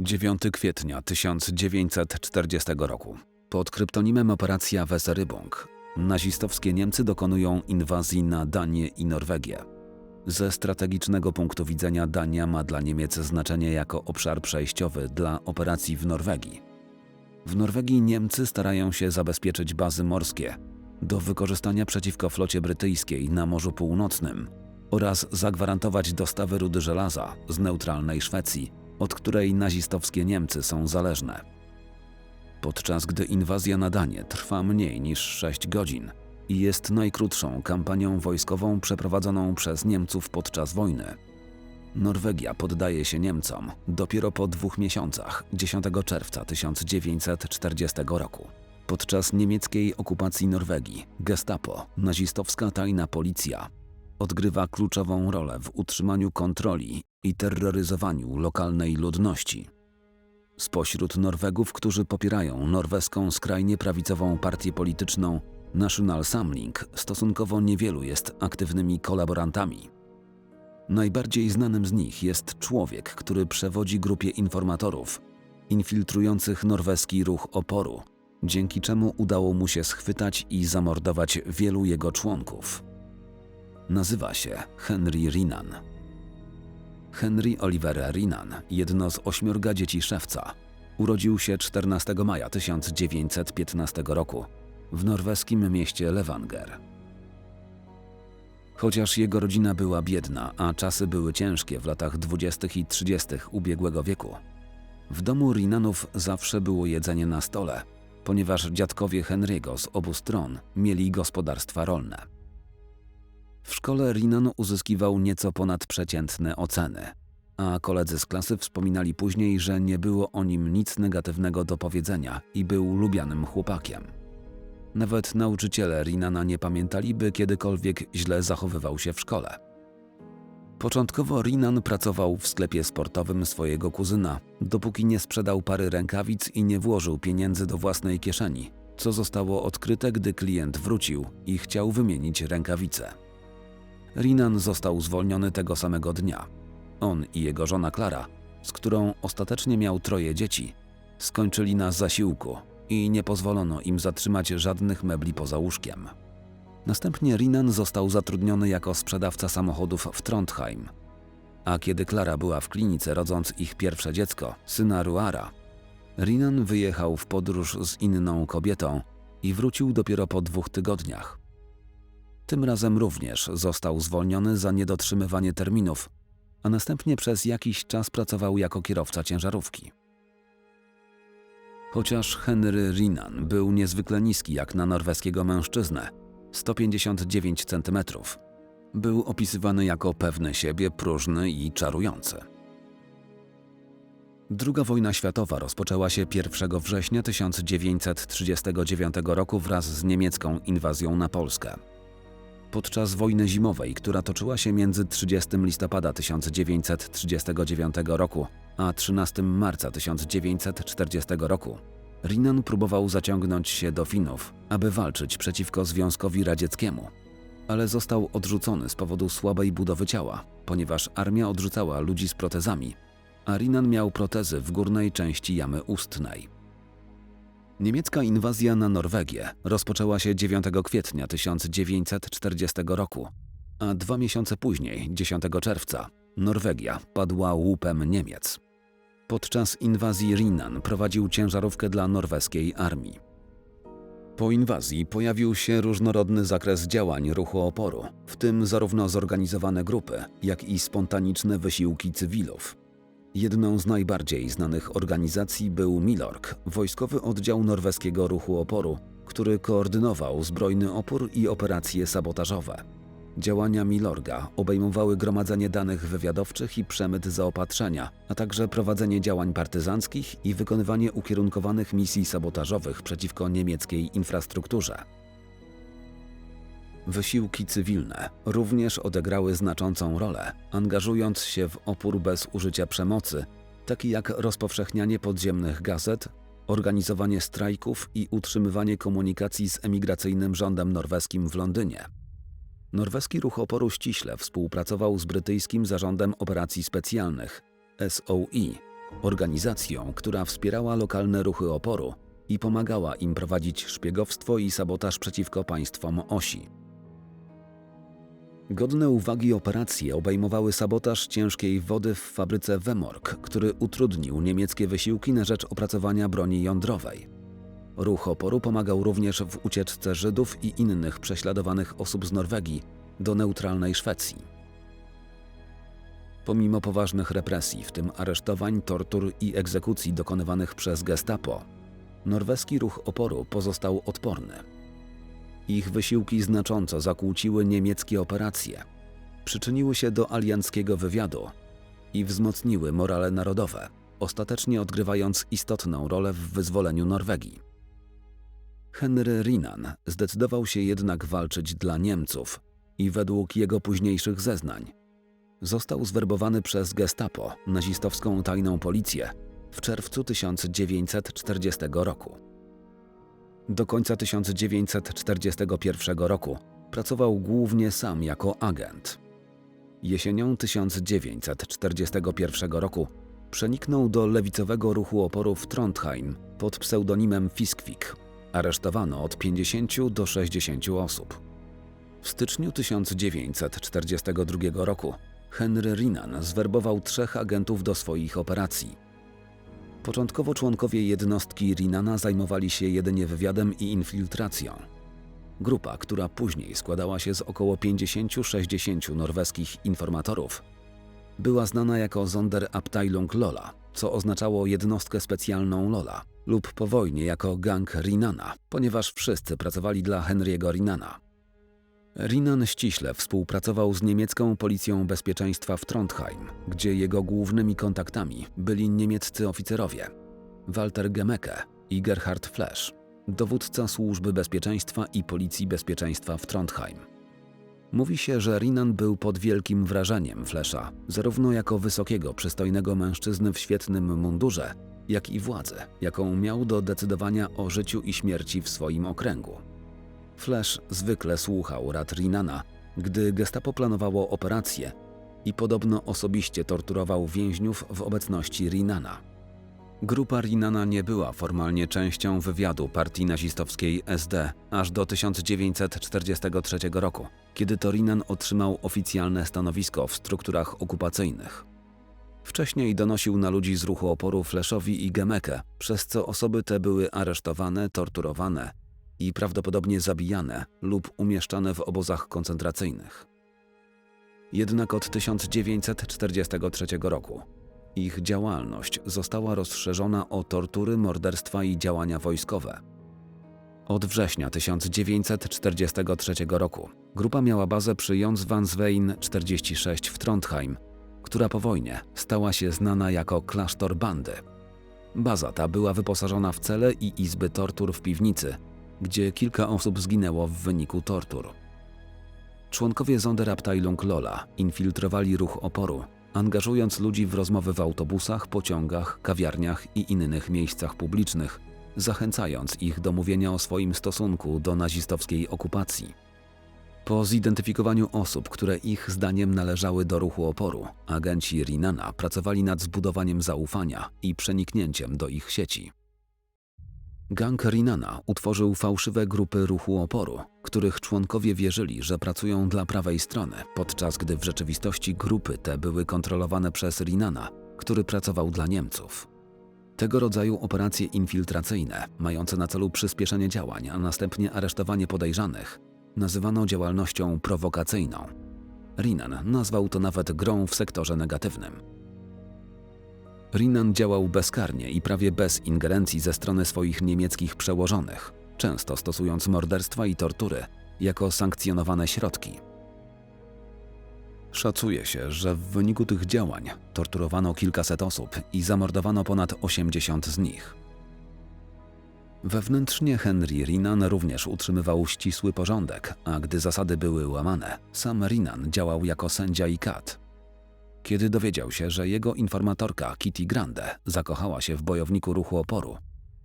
9 kwietnia 1940 roku. Pod kryptonimem Operacja Weserybung nazistowskie Niemcy dokonują inwazji na Danię i Norwegię. Ze strategicznego punktu widzenia Dania ma dla Niemiec znaczenie jako obszar przejściowy dla operacji w Norwegii. W Norwegii Niemcy starają się zabezpieczyć bazy morskie do wykorzystania przeciwko flocie brytyjskiej na Morzu Północnym oraz zagwarantować dostawy rudy żelaza z neutralnej Szwecji, od której nazistowskie Niemcy są zależne. Podczas gdy inwazja na Danię trwa mniej niż 6 godzin i jest najkrótszą kampanią wojskową przeprowadzoną przez Niemców podczas wojny, Norwegia poddaje się Niemcom dopiero po dwóch miesiącach 10 czerwca 1940 roku. Podczas niemieckiej okupacji Norwegii Gestapo, nazistowska tajna policja, odgrywa kluczową rolę w utrzymaniu kontroli i terroryzowaniu lokalnej ludności. Spośród Norwegów, którzy popierają norweską skrajnie prawicową partię polityczną National Samling, stosunkowo niewielu jest aktywnymi kolaborantami. Najbardziej znanym z nich jest człowiek, który przewodzi grupie informatorów infiltrujących norweski ruch oporu, dzięki czemu udało mu się schwytać i zamordować wielu jego członków. Nazywa się Henry Rinan. Henry Oliver Rinan, jedno z ośmiorga dzieci szewca, urodził się 14 maja 1915 roku w norweskim mieście Levanger. Chociaż jego rodzina była biedna, a czasy były ciężkie w latach 20. i 30. ubiegłego wieku, w domu Rinanów zawsze było jedzenie na stole, ponieważ dziadkowie Henry'ego z obu stron mieli gospodarstwa rolne. W szkole Rinan uzyskiwał nieco ponadprzeciętne oceny, a koledzy z klasy wspominali później, że nie było o nim nic negatywnego do powiedzenia i był lubianym chłopakiem. Nawet nauczyciele Rinana nie pamiętali, by kiedykolwiek źle zachowywał się w szkole. Początkowo Rinan pracował w sklepie sportowym swojego kuzyna, dopóki nie sprzedał pary rękawic i nie włożył pieniędzy do własnej kieszeni, co zostało odkryte, gdy klient wrócił i chciał wymienić rękawice. Rinan został zwolniony tego samego dnia. On i jego żona Klara, z którą ostatecznie miał troje dzieci, skończyli na zasiłku i nie pozwolono im zatrzymać żadnych mebli poza łóżkiem. Następnie Rinan został zatrudniony jako sprzedawca samochodów w Trondheim. A kiedy Klara była w klinice rodząc ich pierwsze dziecko, syna Ruara, Rinan wyjechał w podróż z inną kobietą i wrócił dopiero po dwóch tygodniach. Tym razem również został zwolniony za niedotrzymywanie terminów, a następnie przez jakiś czas pracował jako kierowca ciężarówki. Chociaż Henry Rinan był niezwykle niski jak na norweskiego mężczyznę 159 cm był opisywany jako pewny siebie, próżny i czarujący. Druga wojna światowa rozpoczęła się 1 września 1939 roku wraz z niemiecką inwazją na Polskę. Podczas wojny zimowej, która toczyła się między 30 listopada 1939 roku a 13 marca 1940 roku, Rinan próbował zaciągnąć się do Finów, aby walczyć przeciwko Związkowi Radzieckiemu, ale został odrzucony z powodu słabej budowy ciała, ponieważ armia odrzucała ludzi z protezami, a Rinan miał protezy w górnej części jamy ustnej. Niemiecka inwazja na Norwegię rozpoczęła się 9 kwietnia 1940 roku, a dwa miesiące później, 10 czerwca, Norwegia padła łupem Niemiec. Podczas inwazji Rinan prowadził ciężarówkę dla norweskiej armii. Po inwazji pojawił się różnorodny zakres działań ruchu oporu, w tym zarówno zorganizowane grupy, jak i spontaniczne wysiłki cywilów. Jedną z najbardziej znanych organizacji był Milorg, wojskowy oddział norweskiego ruchu oporu, który koordynował zbrojny opór i operacje sabotażowe. Działania Milorga obejmowały gromadzenie danych wywiadowczych i przemyt zaopatrzenia, a także prowadzenie działań partyzanckich i wykonywanie ukierunkowanych misji sabotażowych przeciwko niemieckiej infrastrukturze. Wysiłki cywilne również odegrały znaczącą rolę, angażując się w opór bez użycia przemocy, taki jak rozpowszechnianie podziemnych gazet, organizowanie strajków i utrzymywanie komunikacji z emigracyjnym rządem norweskim w Londynie. Norweski ruch oporu ściśle współpracował z brytyjskim zarządem operacji specjalnych SOE organizacją, która wspierała lokalne ruchy oporu i pomagała im prowadzić szpiegowstwo i sabotaż przeciwko państwom osi. Godne uwagi operacje obejmowały sabotaż ciężkiej wody w fabryce Wemork, który utrudnił niemieckie wysiłki na rzecz opracowania broni jądrowej. Ruch oporu pomagał również w ucieczce Żydów i innych prześladowanych osób z Norwegii do neutralnej Szwecji. Pomimo poważnych represji, w tym aresztowań, tortur i egzekucji dokonywanych przez Gestapo, norweski ruch oporu pozostał odporny. Ich wysiłki znacząco zakłóciły niemieckie operacje, przyczyniły się do alianckiego wywiadu i wzmocniły morale narodowe, ostatecznie odgrywając istotną rolę w wyzwoleniu Norwegii. Henry Rinan zdecydował się jednak walczyć dla Niemców i według jego późniejszych zeznań został zwerbowany przez Gestapo, nazistowską tajną policję, w czerwcu 1940 roku. Do końca 1941 roku pracował głównie sam jako agent. Jesienią 1941 roku przeniknął do lewicowego ruchu oporu w Trondheim pod pseudonimem Fiskvik. Aresztowano od 50 do 60 osób. W styczniu 1942 roku Henry Rinan zwerbował trzech agentów do swoich operacji. Początkowo członkowie jednostki Rinana zajmowali się jedynie wywiadem i infiltracją. Grupa, która później składała się z około 50-60 norweskich informatorów, była znana jako Sonderabteilung Lola, co oznaczało jednostkę specjalną Lola, lub po wojnie jako gang Rinana, ponieważ wszyscy pracowali dla Henry'ego Rinana. Rinan ściśle współpracował z niemiecką policją bezpieczeństwa w Trondheim, gdzie jego głównymi kontaktami byli niemieccy oficerowie Walter Gemeke i Gerhard Flesch, dowódca służby bezpieczeństwa i policji bezpieczeństwa w Trondheim. Mówi się, że Rinan był pod wielkim wrażeniem Flesza, zarówno jako wysokiego, przystojnego mężczyzny w świetnym mundurze, jak i władzy, jaką miał do decydowania o życiu i śmierci w swoim okręgu. Flash zwykle słuchał rad Rinana, gdy gestapo planowało operację i podobno osobiście torturował więźniów w obecności Rinana. Grupa Rinana nie była formalnie częścią wywiadu partii nazistowskiej SD aż do 1943 roku, kiedy to Rinan otrzymał oficjalne stanowisko w strukturach okupacyjnych. Wcześniej donosił na ludzi z ruchu oporu Fleszowi i Gemeke, przez co osoby te były aresztowane, torturowane i prawdopodobnie zabijane lub umieszczane w obozach koncentracyjnych. Jednak od 1943 roku ich działalność została rozszerzona o tortury, morderstwa i działania wojskowe. Od września 1943 roku grupa miała bazę przy Jonsvansvein 46 w Trondheim, która po wojnie stała się znana jako klasztor bandy. Baza ta była wyposażona w cele i izby tortur w piwnicy, gdzie kilka osób zginęło w wyniku tortur. Członkowie Sonderabteilung Lola infiltrowali ruch oporu, angażując ludzi w rozmowy w autobusach, pociągach, kawiarniach i innych miejscach publicznych, zachęcając ich do mówienia o swoim stosunku do nazistowskiej okupacji. Po zidentyfikowaniu osób, które ich zdaniem należały do ruchu oporu, agenci Rinana pracowali nad zbudowaniem zaufania i przeniknięciem do ich sieci. Gang Rinana utworzył fałszywe grupy ruchu oporu, których członkowie wierzyli, że pracują dla prawej strony, podczas gdy w rzeczywistości grupy te były kontrolowane przez Rinana, który pracował dla Niemców. Tego rodzaju operacje infiltracyjne, mające na celu przyspieszenie działań, a następnie aresztowanie podejrzanych, nazywano działalnością prowokacyjną. Rinan nazwał to nawet grą w sektorze negatywnym. Rinan działał bezkarnie i prawie bez ingerencji ze strony swoich niemieckich przełożonych, często stosując morderstwa i tortury jako sankcjonowane środki. Szacuje się, że w wyniku tych działań torturowano kilkaset osób i zamordowano ponad 80 z nich. Wewnętrznie Henry Rinan również utrzymywał ścisły porządek, a gdy zasady były łamane, sam Rinan działał jako sędzia i kat. Kiedy dowiedział się, że jego informatorka Kitty Grande zakochała się w bojowniku ruchu oporu,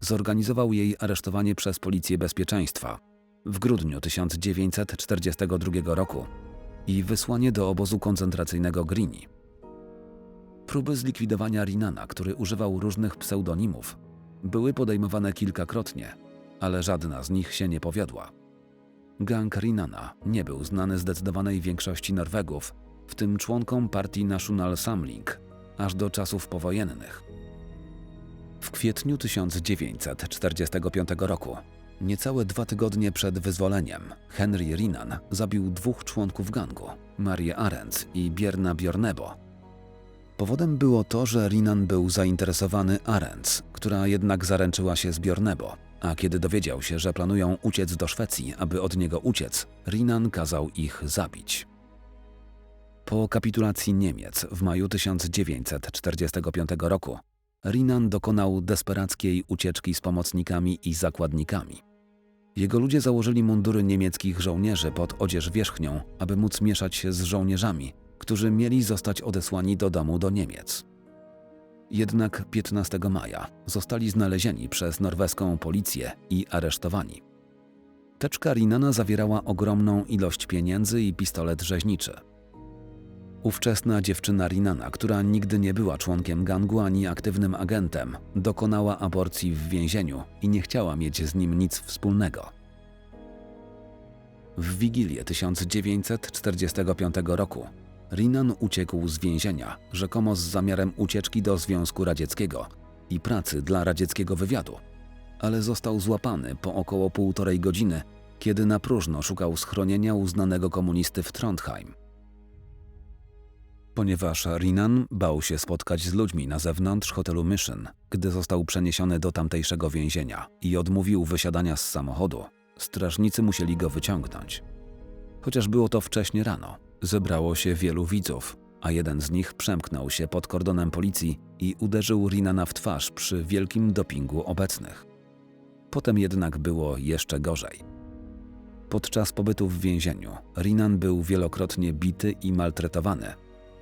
zorganizował jej aresztowanie przez Policję Bezpieczeństwa w grudniu 1942 roku i wysłanie do obozu koncentracyjnego Grini. Próby zlikwidowania Rinana, który używał różnych pseudonimów, były podejmowane kilkakrotnie, ale żadna z nich się nie powiodła. Gang Rinana nie był znany zdecydowanej większości Norwegów, w tym członkom partii National Samling, aż do czasów powojennych. W kwietniu 1945 roku, niecałe dwa tygodnie przed wyzwoleniem, Henry Rinan zabił dwóch członków gangu, Marię Arendts i Bierna Bjornebo. Powodem było to, że Rinan był zainteresowany Arendts, która jednak zaręczyła się z Bjornebo, a kiedy dowiedział się, że planują uciec do Szwecji, aby od niego uciec, Rinan kazał ich zabić. Po kapitulacji Niemiec w maju 1945 roku Rinan dokonał desperackiej ucieczki z pomocnikami i zakładnikami. Jego ludzie założyli mundury niemieckich żołnierzy pod odzież wierzchnią, aby móc mieszać się z żołnierzami, którzy mieli zostać odesłani do domu do Niemiec. Jednak 15 maja zostali znalezieni przez norweską policję i aresztowani. Teczka Rinana zawierała ogromną ilość pieniędzy i pistolet rzeźniczy. Ówczesna dziewczyna Rinana, która nigdy nie była członkiem gangu ani aktywnym agentem, dokonała aborcji w więzieniu i nie chciała mieć z nim nic wspólnego. W Wigilię 1945 roku Rinan uciekł z więzienia, rzekomo z zamiarem ucieczki do Związku Radzieckiego i pracy dla radzieckiego wywiadu, ale został złapany po około półtorej godziny, kiedy na próżno szukał schronienia uznanego komunisty w Trondheim. Ponieważ Rinan bał się spotkać z ludźmi na zewnątrz hotelu Mission, gdy został przeniesiony do tamtejszego więzienia i odmówił wysiadania z samochodu, strażnicy musieli go wyciągnąć. Chociaż było to wcześnie rano, zebrało się wielu widzów, a jeden z nich przemknął się pod kordonem policji i uderzył Rinana w twarz przy wielkim dopingu obecnych. Potem jednak było jeszcze gorzej. Podczas pobytu w więzieniu Rinan był wielokrotnie bity i maltretowany,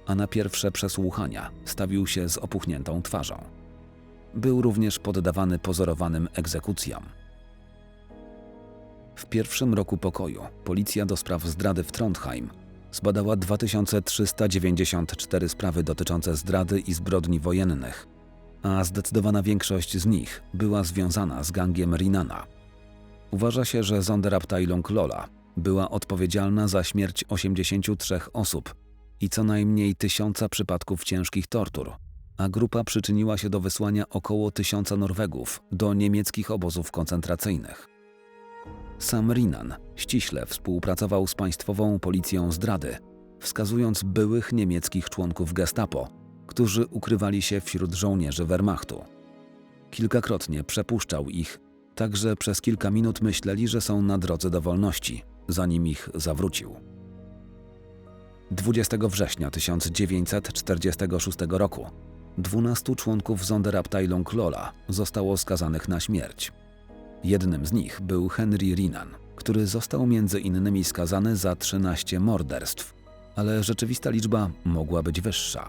a na pierwsze przesłuchania stawił się z opuchniętą twarzą. Był również poddawany pozorowanym egzekucjom. W pierwszym roku pokoju policja do spraw zdrady w Trondheim zbadała 2394 sprawy dotyczące zdrady i zbrodni wojennych, a zdecydowana większość z nich była związana z gangiem Rinana. Uważa się, że Sonderabteilung Lola była odpowiedzialna za śmierć 83 osób i co najmniej tysiąca przypadków ciężkich tortur, a grupa przyczyniła się do wysłania około tysiąca Norwegów do niemieckich obozów koncentracyjnych. Sam Rinan ściśle współpracował z państwową policją zdrady, wskazując byłych niemieckich członków Gestapo, którzy ukrywali się wśród żołnierzy Wehrmachtu. Kilkakrotnie przepuszczał ich, tak że przez kilka minut myśleli, że są na drodze do wolności, zanim ich zawrócił. 20 września 1946 roku 12 członków Sonderabteilung Lola zostało skazanych na śmierć. Jednym z nich był Henry Rinan, który został między innymi skazany za 13 morderstw, ale rzeczywista liczba mogła być wyższa.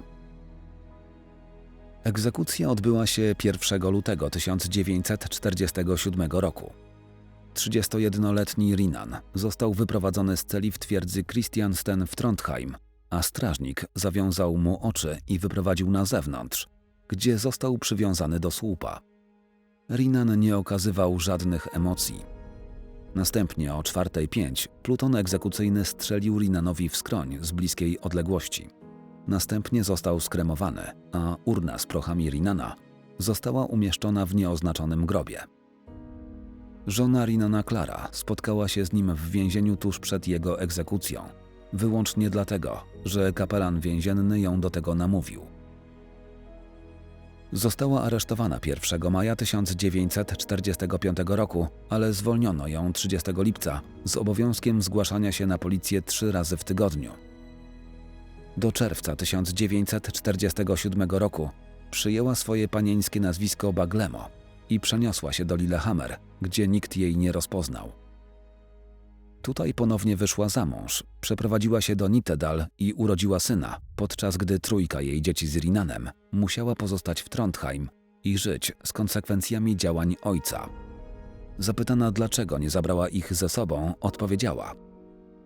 Egzekucja odbyła się 1 lutego 1947 roku. 31-letni Rinan został wyprowadzony z celi w twierdzy Christiansten w Trondheim, a strażnik zawiązał mu oczy i wyprowadził na zewnątrz, gdzie został przywiązany do słupa. Rinan nie okazywał żadnych emocji. Następnie o 4.05 pluton egzekucyjny strzelił Rinanowi w skroń z bliskiej odległości. Następnie został skremowany, a urna z prochami Rinana została umieszczona w nieoznaczonym grobie. Żona Rinana Klara spotkała się z nim w więzieniu tuż przed jego egzekucją, wyłącznie dlatego, że kapelan więzienny ją do tego namówił. Została aresztowana 1 maja 1945 roku, ale zwolniono ją 30 lipca z obowiązkiem zgłaszania się na policję trzy razy w tygodniu. Do czerwca 1947 roku przyjęła swoje panieńskie nazwisko Baglemo i przeniosła się do Lillehammer, gdzie nikt jej nie rozpoznał. Tutaj ponownie wyszła za mąż, przeprowadziła się do Nittedal i urodziła syna, podczas gdy trójka jej dzieci z Rinanem musiała pozostać w Trondheim i żyć z konsekwencjami działań ojca. Zapytana dlaczego nie zabrała ich ze sobą, odpowiedziała: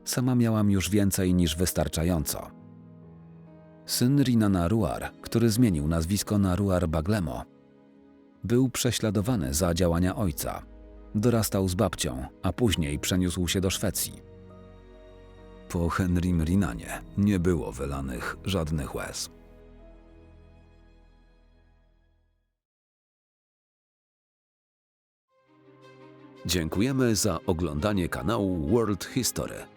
Sama miałam już więcej niż wystarczająco. Syn Rinana Ruar, który zmienił nazwisko na Ruar Baglemo, był prześladowany za działania ojca. Dorastał z babcią, a później przeniósł się do Szwecji. Po Henrym Rinanie nie było wylanych żadnych łez. Dziękujemy za oglądanie kanału World History.